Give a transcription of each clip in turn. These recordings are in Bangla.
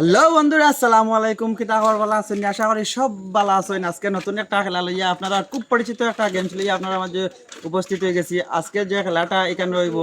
হ্যালো বন্ধুরা আসসালামু আলাইকুম। কিতা খবর ভালো আছেন? আশা করি সব ভালো আছেন। আজকে নতুন একটা খেলা লইয়া আপনারা খুব পরিচিত একটা গেম লইয়া আপনারা মাঝে উপস্থিত হয়ে গেছি। আজকে যে খেলাটা এখানে রইব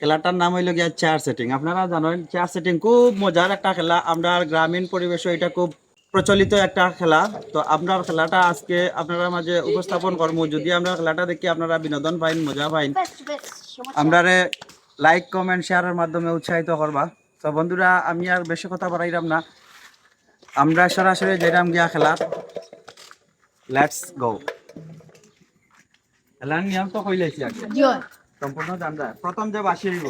খেলাটার নাম হইল গিয়া চেয়ার সেটিং আপনারা জানেন চেয়ার সেটিং খুব মজার একটা খেলা। আমরা গ্রামীণ পরিবেশে এটা খুব প্রচলিত একটা খেলা। তো আপনার খেলাটা আজকে আপনারা মাঝে উপস্থাপন করব। যদি আমরা খেলাটা দেখি আপনারা বিনোদন পাইন মজা পাইন। আমরা লাইক কমেন্ট শেয়ারের মাধ্যমে উৎসাহিত করবা। তো বন্ধুরা আমি আর বেশি কথা বাড়াইলাম না। আমরা সরাসরি যেরাম গিয়া খেলা লেটস গো খেলার নিয়ম তো কইলাইছি আগে। সম্পূর্ণ জানবা। প্রথম যে বাসি হইব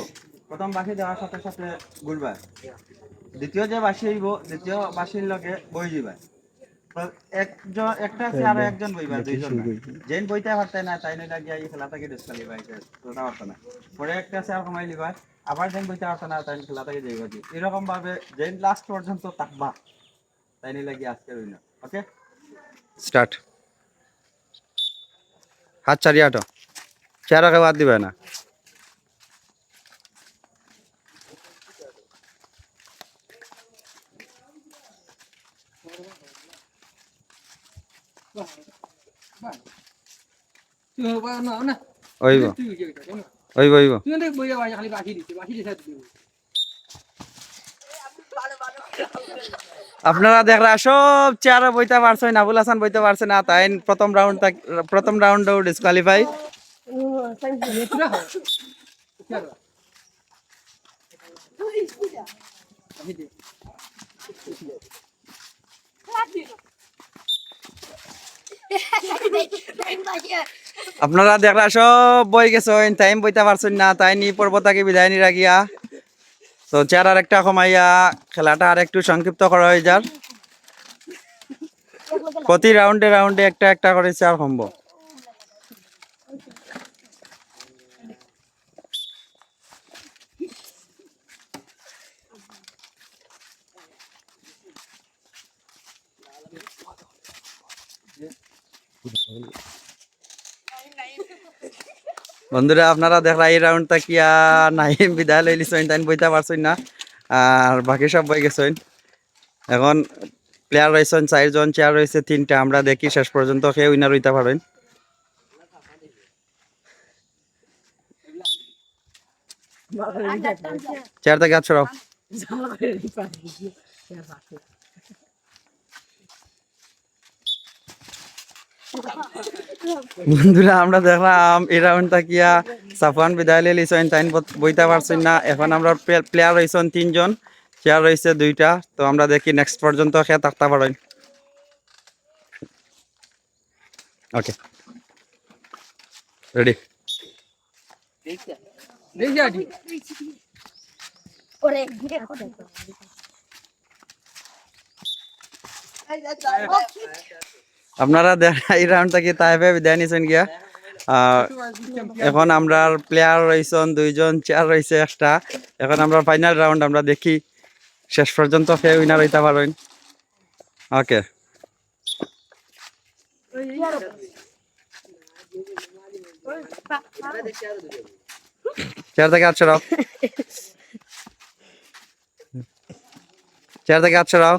প্রথম বাসি দেওয়ার সাথে সাথে ঘুরবা। দ্বিতীয় যে বাসি হইব দ্বিতীয় বাসির লগে বই যাবা একজন একটা আছে আর একজন বইবা দুইজন যেন বইতে পারতে না তাই নইলা গিয়া এই খেলাটাকে ডিসকালিফাই করে ওটা না। পরে একটা আছে আর কমাই লিবা আবার যেন বইতে পারতো না তাই খেলাটাকে যাইবা দি এরকম ভাবে যেন লাস্ট পর্যন্ত থাকবা তাই নইলা গিয়া আজকে রইল ওকে স্টার্ট হাত চারিয়ে আটো চেহারাকে বাদ দিবে না ওইব ওইব ওইব আপনারা দেখরা সব চেয়ারে বইতে পারছেন আবুল হাসান বইতে পারছে না তাই প্রথম রাউন্ড প্রথম রাউন্ডেও ডিসকোয়ালিফাই আপনারা দেখলা সব বই গেছেন, টাইম বইতে পারছেন না, তাই নি পর্বতাকে বিদায় নি রাখিয়া তো চেয়ার আর একটা কমাইয়া খেলাটা আর একটু সংক্ষিপ্ত করা হয়ে যার প্রতি রাউন্ডে রাউন্ডে একটা একটা করে চেয়ার কমবো। বন্ধুরা আপনারা দেখলা এই রাউন্ডটা কি আর নাই। বিদায় লই লিছেন তাই বইতে পারছেন না। আর বাকি সব বই গেছেন এখন প্লেয়ার রয়েছেন চারজন চেয়ার রয়েছে তিনটা। আমরা দেখি শেষ পর্যন্ত কে উইনার হইতে পারেন চেয়ার থেকে হাত সরাও। বন্ধুরা, আমরা দেখলাম এই তাকিয়া সাফান বিদায় লিয়ে লিছেন তাই বইতে পারছেন না। এখন আমরা প্লেয়ার রয়েছেন তিনজন চেয়ার রয়েছে দুইটা। তো আমরা দেখি নেক্সট পর্যন্ত খেয়ে থাকতে পারেন ওকে রেডি ওরে আপনারা এই রাউন্ডটা কি তাই বিদায় নিছেন গিয়া? এখন আমরা প্লেয়ার রয়েছেন দুইজন চেয়ার রয়েছে একটা। এখন আমরা ফাইনাল রাউন্ড আমরা দেখি, শেষ পর্যন্ত ফে উইনার হইতে পারেন ওকে চেয়ার থেকে আচ্ছা রাও চেয়ার থেকে আচ্ছা রাও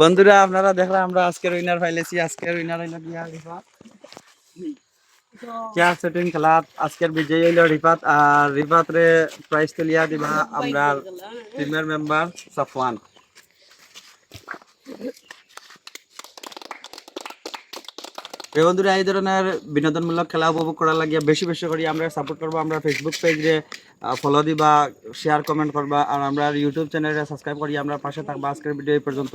বন্ধুরা, আপনারা দেখলাম আমরা আজকের উইনার পাইলেছি। আজকের উইনার হইল গিয়া রিফাত। চেয়ার সেটিং খেলা আজকের বিজয়ী হইল রিফাত আর রিফাত রে প্রাইজ তুলিয়া দিবা আমরা টিমের মেম্বার সাফওয়ান। এই বন্ধুরা, এই ধরনের বিনোদনমূলক খেলা উপভোগ করার লাগিয়া বেশি বেশি করে। আমরা সাপোর্ট করব, আমরা ফেসবুক পেজে ফলো দিবা শেয়ার কমেন্ট করবা, আর আমরা ইউটিউব চ্যানেলে সাবস্ক্রাইব করি। আমরা পাশে থাকবা আজকের ভিডিও এই পর্যন্ত।